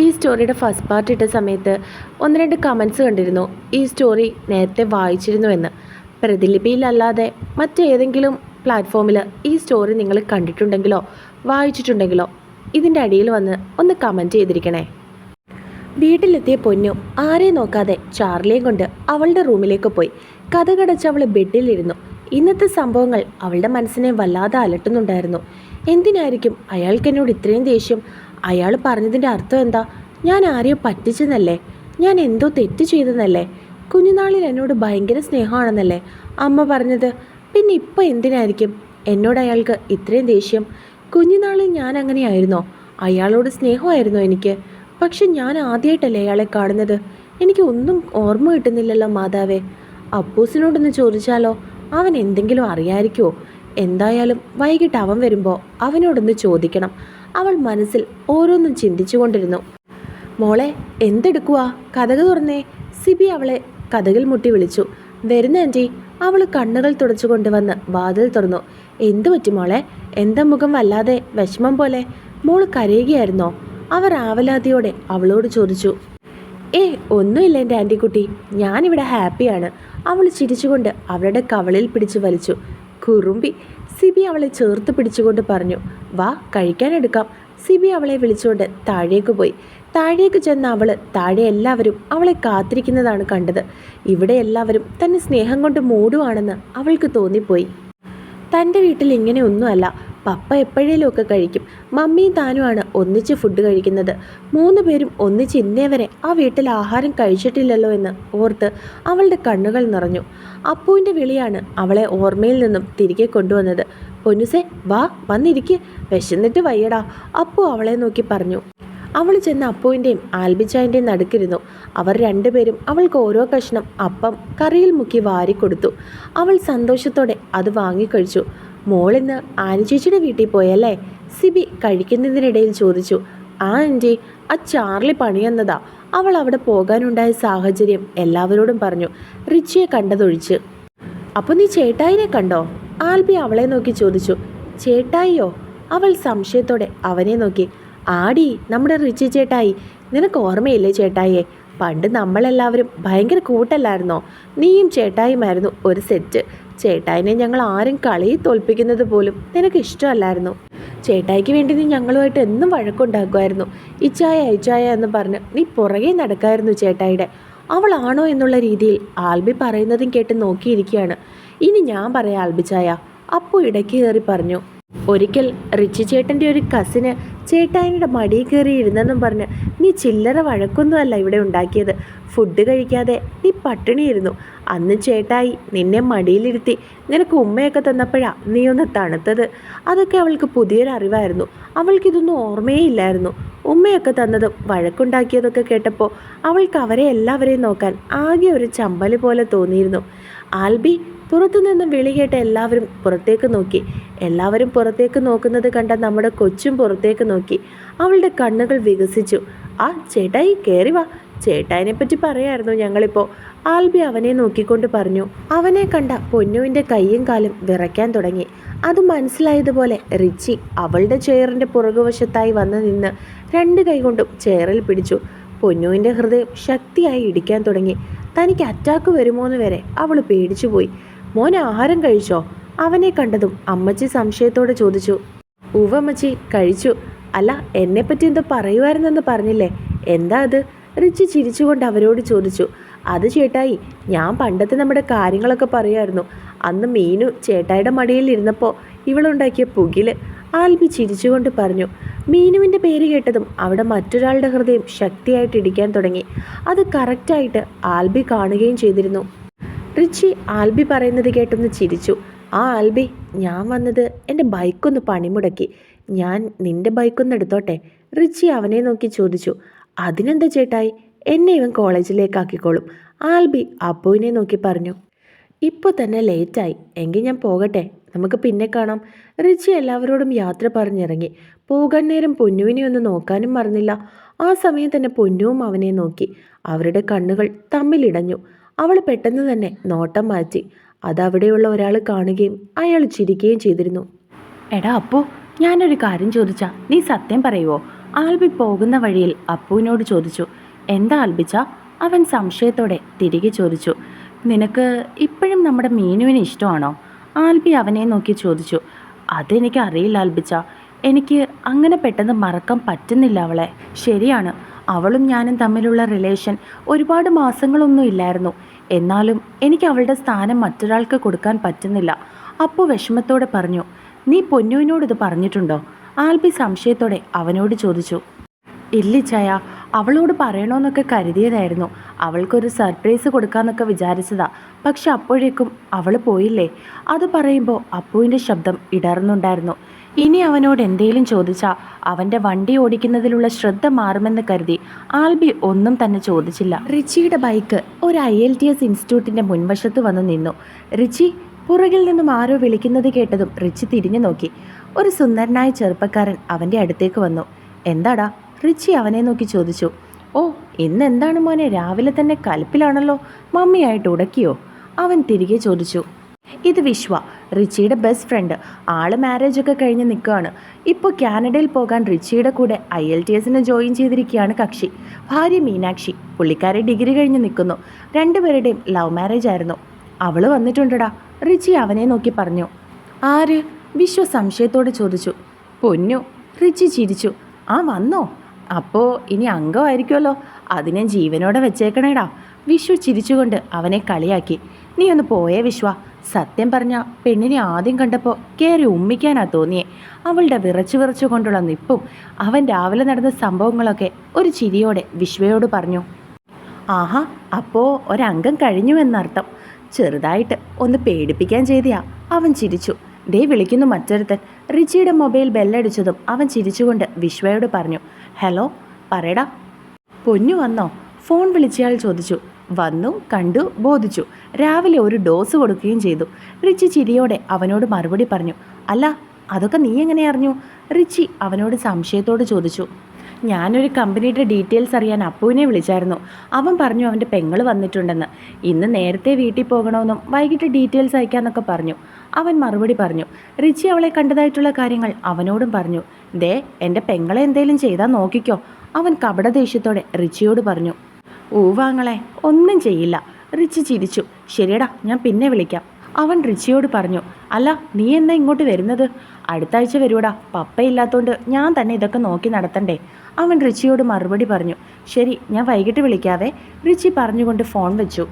ഈ സ്റ്റോറിയുടെ first part ഇട്ട സമയത്ത് ഒന്ന് രണ്ട് കമൻസ് കണ്ടിരുന്നു. ഈ സ്റ്റോറി നേരത്തെ വായിച്ചിരുന്നു എന്ന്. പ്രതിലിപിയിലല്ലാതെ മറ്റേതെങ്കിലും പ്ലാറ്റ്ഫോമിൽ ഈ സ്റ്റോറി നിങ്ങൾ കണ്ടിട്ടുണ്ടെങ്കിലോ വായിച്ചിട്ടുണ്ടെങ്കിലോ ഇതിന്റെ അടിയിൽ വന്ന് ഒന്ന് കമന്റ് ചെയ്തിരിക്കണേ. വീട്ടിലെത്തിയ പൊന്നു ആരെയും നോക്കാതെ ചാർലിയെ കൊണ്ട് അവളുടെ റൂമിലേക്ക് പോയി. കഥ കടച്ച് അവൾ ബെഡിലിരുന്നു. ഇന്നത്തെ സംഭവങ്ങൾ അവളുടെ മനസ്സിനെ വല്ലാതെ അലട്ടുന്നുണ്ടായിരുന്നു. എന്തിനായിരിക്കും അയാൾക്ക് എന്നോട് ഇത്രയും ദേഷ്യം? അയാൾ പറഞ്ഞതിന്റെ അർത്ഥം എന്താ? ഞാൻ ആരെയോ പറ്റിച്ചെന്നല്ലേ? ഞാൻ എന്തോ തെറ്റ് ചെയ്തെന്നല്ലേ കുഞ്ഞുനാളിൽ എന്നോട് ഭയങ്കര സ്നേഹമാണെന്നല്ലേ? അമ്മ പറഞ്ഞത് പിന്നെ ഇപ്പം എന്തിനായിരിക്കും? എന്നോട് അയാൾക്ക് ഇത്രയും ദേഷ്യം. കുഞ്ഞുനാളിൽ ഞാൻ അങ്ങനെയായിരുന്നോ? അയാളോട് സ്നേഹമായിരുന്നോ എനിക്ക്? പക്ഷെ ഞാൻ ആദ്യമായിട്ടല്ലേ അയാളെ കാണുന്നത്? എനിക്ക് ഒന്നും ഓർമ്മ കിട്ടുന്നില്ലല്ലോ മാതാവേ. അപ്പൂസിനോടൊന്ന് ചോദിച്ചാലോ? അവൻ എന്തെങ്കിലും അറിയായിരിക്കുമോ എന്തായാലും വൈകിട്ട് അവൻ വരുമ്പോൾ അവനോടൊന്ന് ചോദിക്കണം. അവൾ മനസ്സിൽ ഓരോന്നും ചിന്തിച്ചുകൊണ്ടിരുന്നു. മോളെ എന്തെടുക്കുക കഥക് തുറന്നേ. സിബി അവളെ കഥകിൽ മുട്ടി വിളിച്ചു. വരുന്ന ആന്റി അവൾ കണ്ണുകൾ തുടച്ചു കൊണ്ടുവന്ന് വാതിൽ തുറന്നു. എന്തു പറ്റി മോളെ? എന്താ മുഖം വല്ലാതെ വിഷമം പോലെ? മോൾ കരയുകയായിരുന്നോ? അവർ ആവലാതിയോടെ അവളോട് ചോദിച്ചു. ഏ ഒന്നുമില്ല എന്റെ ആന്റിക്കുട്ടി ഞാനിവിടെ ഹാപ്പിയാണ്. അവൾ ചിരിച്ചുകൊണ്ട് അവളുടെ കവളിൽ പിടിച്ചു വലിച്ചു. കുറുമ്പി. സിബി അവളെ ചേർത്ത് പിടിച്ചുകൊണ്ട് പറഞ്ഞു വാ കഴിക്കാനെടുക്കാം സിബി അവളെ വിളിച്ചുകൊണ്ട് താഴേക്ക് പോയി. താഴേക്ക് ചെന്ന അവൾ താഴെ എല്ലാവരും അവളെ കാത്തിരിക്കുന്നതാണ് കണ്ടത്. ഇവിടെ എല്ലാവരും തന്നെ സ്നേഹം കൊണ്ട് മൂടുവാണെന്ന് അവൾക്ക് തോന്നിപ്പോയി. തന്റെ വീട്ടിൽ ഇങ്ങനെയൊന്നുമല്ല. പപ്പ എപ്പോഴേലുമൊക്കെ കഴിക്കും. മമ്മിയും താനുമാണ് ഒന്നിച്ച് ഫുഡ് കഴിക്കുന്നത്. മൂന്ന് പേരും ഒന്നിച്ച് ഇന്നേ വരെ ആ വീട്ടിൽ ആഹാരം കഴിച്ചിട്ടില്ലല്ലോ എന്ന് ഓർത്ത് അവളുടെ കണ്ണുകൾ നിറഞ്ഞു. അപ്പുവിന്റെ വിളിയാണ് അവളെ ഓർമ്മയിൽ നിന്നും തിരികെ കൊണ്ടുവന്നത്. പൊന്നുസെ വാ വന്നിരിക്ക്. വിശന്നിട്ട് വയ്യടാ. അപ്പു അവളെ നോക്കി പറഞ്ഞു. അവൾ ചെന്ന് അപ്പുവിന്റെയും ആൽബിച്ചായന്റെയും നടുക്കിരുന്നു. അവർ രണ്ടുപേരും അവൾക്ക് ഓരോ കഷ്ണം അപ്പം കറിയിൽ മുക്കി വാരിക്കൊടുത്തു. അവൾ സന്തോഷത്തോടെ അത് വാങ്ങിക്കഴിച്ചു മോളിന്ന് ചേച്ചിയുടെ വീട്ടിൽ പോയല്ലേ? സിബി കഴിക്കുന്നതിനിടയിൽ ചോദിച്ചു. ആ ആന്റി ആ ചാർലി പണിയെന്നതാ. അവൾ അവിടെ പോകാനുണ്ടായ സാഹചര്യം എല്ലാവരോടും പറഞ്ഞു. റിച്ചിയെ കണ്ടതൊഴിച്ച്. അപ്പോൾ നീ ചേട്ടായിനെ കണ്ടോ? ആൽബി അവളെ നോക്കി ചോദിച്ചു. ചേട്ടായിയോ? അവൾ സംശയത്തോടെ അവനെ നോക്കി. ആടി നമ്മുടെ റിച്ചി ചേട്ടായി. നിനക്ക് ഓർമ്മയില്ലേ ചേട്ടായിയെ? പണ്ട് നമ്മളെല്ലാവരും ഭയങ്കര കൂട്ടല്ലായിരുന്നോ? നീയും ചേട്ടായിയുമായിരുന്നു ഒരു സെറ്റ്. ചേട്ടായിനെ ഞങ്ങൾ ആരും കളിയിൽ തോൽപ്പിക്കുന്നത് പോലും നിനക്ക് ഇഷ്ടമല്ലായിരുന്നു. ചേട്ടായിക്ക് വേണ്ടി നീ ഞങ്ങളുമായിട്ട് എന്നും വഴക്കുണ്ടാക്കുമായിരുന്നു. ഇച്ചായ ഇച്ചായ എന്ന് പറഞ്ഞ് നീ പുറകെ നടക്കായിരുന്നു ചേട്ടായിയുടെ. അവളാണോ എന്നുള്ള രീതിയിൽ ആൽബി പറയുന്നതും കേട്ട് നോക്കിയിരിക്കുകയാണ്. ഇനി ഞാൻ പറയാം ആൽബിച്ചായ അപ്പോൾ ഇടയ്ക്ക് കയറി പറഞ്ഞു ഒരിക്കൽ റിച്ചി ചേട്ടന്റെ ഒരു കസിന് ചേട്ടായിയുടെ മടിയിൽ കയറി ഇരുന്നെന്നും പറഞ്ഞ് നീ ചില്ലറ വഴക്കൊന്നുമല്ല ഇവിടെ ഉണ്ടാക്കിയത്. ഫുഡ് കഴിക്കാതെ നീ പട്ടിണിയിരുന്നു. അന്ന് ചേട്ടായി നിന്നെ മടിയിലിരുത്തി നിനക്ക് ഉമ്മയൊക്കെ തന്നപ്പോഴാ നീ ഒന്ന് തണുത്തത്. അതൊക്കെ അവൾക്ക് പുതിയൊരു അറിവായിരുന്നു. അവൾക്കിതൊന്നും ഓർമ്മയേ ഇല്ലായിരുന്നു ഉമ്മയൊക്കെ തന്നതും വഴക്കുണ്ടാക്കിയതൊക്കെ കേട്ടപ്പോൾ അവൾക്ക് അവരെ എല്ലാവരെയും നോക്കാൻ ആകെ ഒരു ചമ്പൽ പോലെ തോന്നിയിരുന്നു. ആൽബി പുറത്തുനിന്നും വിളി കേട്ട എല്ലാവരും പുറത്തേക്ക് നോക്കി. എല്ലാവരും പുറത്തേക്ക് നോക്കുന്നത് കണ്ട നമ്മുടെ കൊച്ചും പുറത്തേക്ക് നോക്കി. അവളുടെ കണ്ണുകൾ വികസിച്ചു. ആ ചേട്ടായി കയറി വാ. ചേട്ടായിനെ പറ്റി പറയായിരുന്നു ഞങ്ങളിപ്പോ. ആൽബി അവനെ നോക്കിക്കൊണ്ട് പറഞ്ഞു. അവനെ കണ്ട പൊന്നുവിന്റെ കൈയും കാലും വിറയ്ക്കാൻ തുടങ്ങി. അത് മനസ്സിലായതുപോലെ റിച്ചി അവളുടെ ചെയറിന്റെ പുറകുവശത്തായി വന്ന് നിന്ന് രണ്ട് കൈകൊണ്ടും ചെയറിൽ പിടിച്ചു. പൊന്നുവിന്റെ ഹൃദയം ശക്തിയായി ഇടിക്കാൻ തുടങ്ങി. തനിക്ക് അറ്റാക്ക് വരുമോന്ന് വരെ അവൾ പേടിച്ചുപോയി. മോൻ ആഹാരം കഴിച്ചോ? അവനെ കണ്ടതും അമ്മച്ചി സംശയത്തോടെ ചോദിച്ചു. ഉവമ്മച്ചി കഴിച്ചു. അല്ല എന്നെപ്പറ്റി എന്തോ പറയുമായിരുന്നെന്ന് പറഞ്ഞില്ലേ? എന്താ അത്? റിച്ചി ചിരിച്ചുകൊണ്ട് അവരോട് ചോദിച്ചു. അത് ചേട്ടായി ഞാൻ പണ്ടത്തെ നമ്മുടെ കാര്യങ്ങളൊക്കെ പറയുമായിരുന്നു. അന്ന് മീനു ചേട്ടായിയുടെ മടിയിൽ ഇരുന്നപ്പോൾ ഇവളുണ്ടാക്കിയ പുകിൽ. ആൽബി ചിരിച്ചുകൊണ്ട് പറഞ്ഞു. മീനുവിന്റെ പേര് കേട്ടതും അവിടെ മറ്റൊരാളുടെ ഹൃദയം ശക്തിയായിട്ട് ഇടിക്കാൻ തുടങ്ങി. അത് കറക്റ്റായിട്ട് ആൽബി കാണുകയും ചെയ്തിരുന്നു. റിച്ചി ആൽബി പറയുന്നത് കേട്ടൊന്ന് ചിരിച്ചു. ആ ആൽബി ഞാൻ വന്നത് എന്റെ ബൈക്കൊന്ന് പണിമുടക്കി. ഞാൻ നിന്റെ ബൈക്കൊന്ന് എടുത്തോട്ടെ? റിച്ചി അവനെ നോക്കി ചോദിച്ചു. അതിനെന്താ ചേട്ടായി? എന്നെ ഇവൻ കോളേജിലേക്കാക്കിക്കോളും. ആൽബി അപ്പുവിനെ നോക്കി പറഞ്ഞു. ഇപ്പോൾ തന്നെ ലേറ്റായി. എങ്കിൽ ഞാൻ പോകട്ടെ? നമുക്ക് പിന്നെ കാണാം. റിച്ചി എല്ലാവരോടും യാത്ര പറഞ്ഞിറങ്ങി. പോകാൻ നേരം പൊന്നുവിനെ ഒന്ന് നോക്കാനും മറന്നില്ല. ആ സമയം തന്നെ പൊന്നുവും അവനെ നോക്കി. അവരുടെ കണ്ണുകൾ തമ്മിലിടഞ്ഞു. അവൾ പെട്ടെന്ന് തന്നെ നോട്ടം മാറ്റി. അതവിടെയുള്ള ഒരാൾ കാണുകയും അയാൾ ചിരിക്കുകയും ചെയ്തിരുന്നു. എടാ അപ്പു ഞാനൊരു കാര്യം ചോദിച്ചാ നീ സത്യം പറയുവോ? ആൽബി പോകുന്ന വഴിയിൽ അപ്പുവിനോട് ചോദിച്ചു. എന്താ ആൽബിച്ച? അവൻ സംശയത്തോടെ തിരികെ ചോദിച്ചു. നിനക്ക് ഇപ്പോഴും നമ്മുടെ മീനുവിന് ഇഷ്ടമാണോ? ആൽബി അവനെ നോക്കി ചോദിച്ചു. അതെനിക്ക് അറിയില്ല ആൽബിച്ച. എനിക്ക് അങ്ങനെ പെട്ടെന്ന് മറക്കാൻ പറ്റുന്നില്ല അവളെ. ശരിയാണ്. അവളും ഞാനും തമ്മിലുള്ള റിലേഷൻ ഒരുപാട് മാസങ്ങളൊന്നും ഇല്ലായിരുന്നു. എന്നാലും എനിക്ക് അവളുടെ സ്ഥാനം മറ്റൊരാൾക്ക് കൊടുക്കാൻ പറ്റുന്നില്ല. അപ്പു വിഷമത്തോടെ പറഞ്ഞു നീ പൊന്നുവിനോട് ഇത് പറഞ്ഞിട്ടുണ്ടോ? ആൽബി സംശയത്തോടെ അവനോട് ചോദിച്ചു ഇല്ലിച്ചായ അവളോട് പറയണമെന്നൊക്കെ കരുതിയതായിരുന്നു. അവൾക്കൊരു സർപ്രൈസ് കൊടുക്കാന്നൊക്കെ വിചാരിച്ചതാ. പക്ഷെ അപ്പോഴേക്കും അവൾ പോയില്ലേ? അത് പറയുമ്പോൾ അപ്പുവിന്റെ ശബ്ദം ഇടർന്നുണ്ടായിരുന്നു. ഇനി അവനോട് എന്തേലും ചോദിച്ചാൽ അവന്റെ വണ്ടി ഓടിക്കുന്നതിലുള്ള ശ്രദ്ധ മാറുമെന്ന് കരുതി ആൽബി ഒന്നും തന്നെ ചോദിച്ചില്ല. റിച്ചിയുടെ ബൈക്ക് ഒരു ഐ എൽ ടി എസ് ഇൻസ്റ്റിറ്റ്യൂട്ടിന്റെ മുൻവശത്ത് വന്ന് നിന്നു. റിച്ചി പുറകിൽ നിന്നും ആരോ വിളിക്കുന്നത് കേട്ടതും റിച്ചി തിരിഞ്ഞു നോക്കി. ഒരു സുന്ദരനായ ചെറുപ്പക്കാരൻ അവന്റെ അടുത്തേക്ക് വന്നു. എന്താടാ? റിച്ചി അവനെ നോക്കി ചോദിച്ചു. ഓ ഇന്ന് എന്താണ് മോനെ? രാവിലെ തന്നെ കൽപ്പിലാണല്ലോ. മമ്മിയായിട്ട് ഉടക്കിയോ? അവൻ തിരികെ ചോദിച്ചു. ഇത് വിശ്വ. റിച്ചിയുടെ ബെസ്റ്റ് ഫ്രണ്ട് ആൾ മാരേജ് ഒക്കെ കഴിഞ്ഞ് നിൽക്കുകയാണ് ഇപ്പോൾ കാനഡയിൽ പോകാൻ റിച്ചിയുടെ കൂടെ ഐ എൽ ടി എസിന് ജോയിൻ ചെയ്തിരിക്കുകയാണ് കക്ഷി. ഭാര്യ മീനാക്ഷി. പുള്ളിക്കാരി ഡിഗ്രി കഴിഞ്ഞ് നിൽക്കുന്നു രണ്ടുപേരുടെയും ലവ് മാരേജ് ആയിരുന്നു. അവൾ വന്നിട്ടുണ്ടടാ. റിച്ചി അവനെ നോക്കി പറഞ്ഞു. ആര്? വിശ്വ സംശയത്തോടെ ചോദിച്ചു. പൊന്നു. റിച്ചി ചിരിച്ചു. ആ വന്നോ? അപ്പോൾ ഇനി അംഗമായിരിക്കുമല്ലോ അതിനെ ജീവനോടെ വെച്ചേക്കണേടാ. വിശ്വ ചിരിച്ചുകൊണ്ട് അവനെ കളിയാക്കി. നീ ഒന്ന് പോയേ വിശ്വ. സത്യം പറഞ്ഞ പെണ്ണിനെ ആദ്യം കണ്ടപ്പോൾ കയറി ഉമ്മിക്കാനാ തോന്നിയേ. അവളുടെ വിറച്ചു കൊണ്ടുള്ള നിപ്പും അവൻ രാവിലെ നടന്ന സംഭവങ്ങളൊക്കെ ഒരു ചിരിയോടെ വിശ്വയോട് പറഞ്ഞു. ആഹാ അപ്പോൾ ഒരംഗം കഴിഞ്ഞു എന്നർത്ഥം. ചെറുതായിട്ട് ഒന്ന് പേടിപ്പിക്കാൻ ചെയ്തിയാ. അവൻ ചിരിച്ചു. ദേ വിളിക്കുന്നു മറ്റൊരുത്തൻ. റിച്ചിയുടെ മൊബൈൽ ബെല്ലടിച്ചതും അവൻ ചിരിച്ചുകൊണ്ട് വിശ്വയോട് പറഞ്ഞു. ഹലോ പറയടാ. പൊന്നു വന്നോ? ഫോൺ വിളിച്ചയാൾ ചോദിച്ചു. വന്നു കണ്ടു ബോധിച്ചു. രാവിലെ ഒരു ഡോസ് കൊടുക്കുകയും ചെയ്തു. റിച്ചി ചിരിയോടെ അവനോട് മറുപടി പറഞ്ഞു അല്ല അതൊക്കെ നീ എങ്ങനെ അറിഞ്ഞു? റിച്ചി അവനോട് സംശയത്തോട് ചോദിച്ചു ഞാനൊരു കമ്പനിയുടെ ഡീറ്റെയിൽസ് അറിയാൻ അപ്പുവിനെ വിളിച്ചായിരുന്നു. അവൻ പറഞ്ഞു അവന്റെ പെങ്ങൾ വന്നിട്ടുണ്ടെന്ന്. ഇന്ന് നേരത്തെ വീട്ടിൽ പോകണമെന്നും വൈകിട്ട് ഡീറ്റെയിൽസ് അയക്കാമെന്നൊക്കെ പറഞ്ഞു. അവൻ മറുപടി പറഞ്ഞു റിച്ചി അവളെ കണ്ടതായിട്ടുള്ള കാര്യങ്ങൾ അവനോടും പറഞ്ഞു. ദേ എന്റെ പെങ്ങളെ എന്തേലും ചെയ്താൽ നോക്കിക്കോ. അവൻ കപട ദേഷ്യത്തോടെ റിച്ചിയോട് പറഞ്ഞു ഊവാങ്ങളെ ഒന്നും ചെയ്യില്ല. റിച്ചി ചിരിച്ചു. ശരിയടാ ഞാൻ പിന്നെ വിളിക്കാം. അവൻ റിച്ചിയോട് പറഞ്ഞു അല്ല നീ എന്നാ ഇങ്ങോട്ട് വരുന്നത്? അടുത്ത ആഴ്ച വരുവടാ പപ്പയില്ലാത്തോണ്ട് ഞാൻ തന്നെ ഇതൊക്കെ നോക്കി നടത്തണ്ടേ? അവൻ റിച്ചിയോട് മറുപടി പറഞ്ഞു ശരി ഞാൻ വൈകിട്ട് വിളിക്കാവേ. റിച്ചി പറഞ്ഞുകൊണ്ട് ഫോൺ വെച്ചു.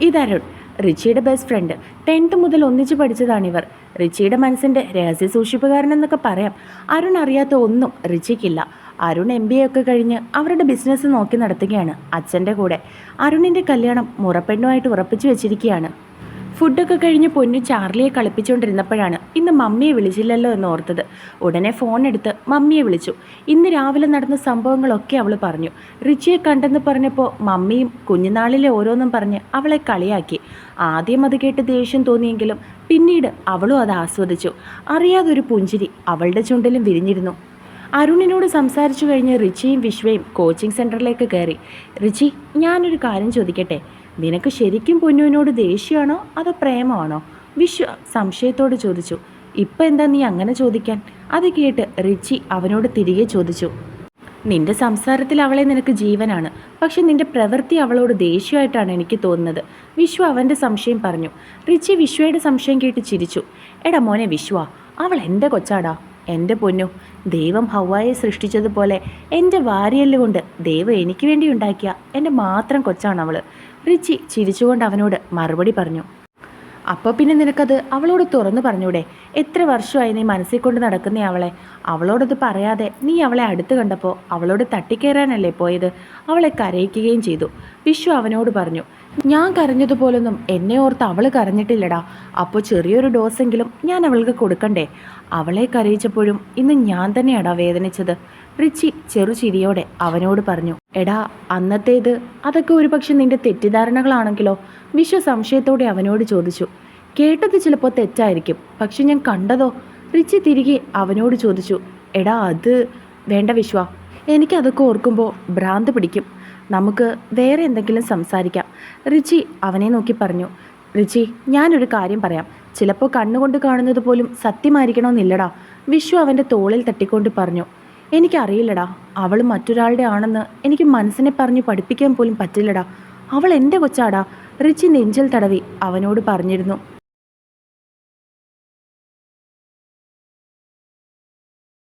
ഇതരുൺ റിച്ചിയുടെ ബെസ്റ്റ് ഫ്രണ്ട് ടെൻത്ത് മുതൽ ഒന്നിച്ച് പഠിച്ചതാണിവർ. റിച്ചിയുടെ മനസ്സിന്റെ രഹസ്യ സൂക്ഷിപ്പുകാരൻ എന്നൊക്കെ പറയാം. അരുൺ അറിയാത്ത ഒന്നും റിച്ചിക്കില്ല. അരുൺ എം ബി എ ഒക്കെ കഴിഞ്ഞ് അവരുടെ ബിസിനസ് നോക്കി നടത്തുകയാണ് അച്ഛന്റെ കൂടെ. അരുണിന്റെ കല്യാണം മുറപ്പെണ്ണുമായിട്ട് ഉറപ്പിച്ചു വെച്ചിരിക്കുകയാണ്. ഫുഡൊക്കെ കഴിഞ്ഞ് പൊന്നു ചാർലിയെ കളിപ്പിച്ചുകൊണ്ടിരുന്നപ്പോഴാണ് ഇന്ന് മമ്മിയെ വിളിച്ചില്ലല്ലോ എന്ന് ഓർത്തത്. ഉടനെ ഫോൺ എടുത്ത് മമ്മിയെ വിളിച്ചു. ഇന്ന് രാവിലെ നടന്ന സംഭവങ്ങളൊക്കെ അവൾ പറഞ്ഞു. റിച്ചിയെ കണ്ടെന്ന് പറഞ്ഞപ്പോൾ മമ്മിയും കുഞ്ഞുനാളിലെ ഓരോന്നും പറഞ്ഞ് അവളെ കളിയാക്കി. ആദ്യം അത് കേട്ട് ദേഷ്യം തോന്നിയെങ്കിലും പിന്നീട് അവളും അത് ആസ്വദിച്ചു. അറിയാതൊരു പുഞ്ചിരി അവളുടെ ചുണ്ടിലും വിരിഞ്ഞിരുന്നു. അരുണിനോട് സംസാരിച്ചു കഴിഞ്ഞ് റിച്ചിയും വിശ്വയും കോച്ചിങ് സെന്ററിലേക്ക് കയറി. റിച്ചി ഞാനൊരു കാര്യം ചോദിക്കട്ടെ? നിനക്ക് ശരിക്കും പൊന്നുവിനോട് ദേഷ്യമാണോ അതോ പ്രേമമാണോ? വിശ്വ സംശയത്തോട് ചോദിച്ചു. ഇപ്പം എന്താ നീ അങ്ങനെ ചോദിക്കാൻ? അത് കേട്ട് റിച്ചി അവനോട് തിരികെ ചോദിച്ചു. നിന്റെ സംസാരത്തിൽ അവളെ നിനക്ക് ജീവനാണ്. പക്ഷെ നിന്റെ പ്രവൃത്തി അവളോട് ദേഷ്യമായിട്ടാണ് എനിക്ക് തോന്നുന്നത്. വിശ്വ അവന്റെ സംശയം പറഞ്ഞു. റിച്ചി വിശ്വയുടെ സംശയം കേട്ട് ചിരിച്ചു. എടാ മോനെ വിശ്വ അവൾ എന്റെ കൊച്ചാടാ. എന്റെ പൊന്നു ദൈവം ഹവായെ സൃഷ്ടിച്ചതുപോലെ എന്റെ വാരിയൽ കൊണ്ട് ദൈവം എനിക്ക് വേണ്ടി ഉണ്ടാക്കിയ എന്റെ മാത്രം കൊച്ചാണ് അവൾ റിച്ചി ചിരിച്ചുകൊണ്ട് അവനോട് മറുപടി പറഞ്ഞു. അപ്പോൾ പിന്നെ നിനക്കത് അവളോട് തുറന്നു പറഞ്ഞൂടെ? എത്ര വർഷമായി നീ മനസ്സിൽ കൊണ്ട് നടക്കുന്ന അവളെ? അവളോടത് പറയാതെ നീ അവളെ അടുത്ത് കണ്ടപ്പോൾ അവളോട് തട്ടിക്കയറാനല്ലേ പോയത്? അവളെ കരയിക്കുകയും ചെയ്തു. വിശ്വ അവനോട് പറഞ്ഞു ഞാൻ കരഞ്ഞതുപോലൊന്നും എന്നെ ഓർത്ത് അവൾ കരഞ്ഞിട്ടില്ലടാ. അപ്പോൾ ചെറിയൊരു ഡോസെങ്കിലും ഞാൻ അവൾക്ക് കൊടുക്കണ്ടേ? അവളെ കരയിച്ചപ്പോഴും ഇന്ന് ഞാൻ തന്നെയാടാ വേദനിച്ചത്. റിച്ചി ചെറുചിരിയോടെ അവനോട് പറഞ്ഞു എടാ അന്നത്തേത് അതൊക്കെ ഒരുപക്ഷെ നിന്റെ തെറ്റിദ്ധാരണകളാണെങ്കിലോ? വിശ്വ സംശയത്തോടെ അവനോട് ചോദിച്ചു കേട്ടത് ചിലപ്പോൾ തെറ്റായിരിക്കും പക്ഷെ ഞാൻ കണ്ടതോ? റിച്ചി തിരികെ അവനോട് ചോദിച്ചു എടാ അത് വേണ്ട വിശ്വ. എനിക്കതൊക്കെ ഓർക്കുമ്പോൾ ഭ്രാന്ത് പിടിക്കും. നമുക്ക് വേറെ എന്തെങ്കിലും സംസാരിക്കാം. റിച്ചി അവനെ നോക്കി പറഞ്ഞു. റിച്ചി ഞാനൊരു കാര്യം പറയാം. ചിലപ്പോൾ കണ്ണുകൊണ്ട് കാണുന്നത് പോലും സത്യമായിരിക്കണമെന്നില്ലടാ. വിശ്വ അവന്റെ തോളിൽ തട്ടിക്കൊണ്ട് പറഞ്ഞു. എനിക്കറിയില്ലടാ അവൾ മറ്റൊരാളുടെ ആണെന്ന് എനിക്ക് മനസ്സിനെ പറഞ്ഞു പഠിപ്പിക്കാൻ പോലും പറ്റില്ലടാ. അവൾ എന്റെ കൊച്ചാടാ. റിച്ചി നെഞ്ചിൽ തടവി അവനോട് പറഞ്ഞിരുന്നു.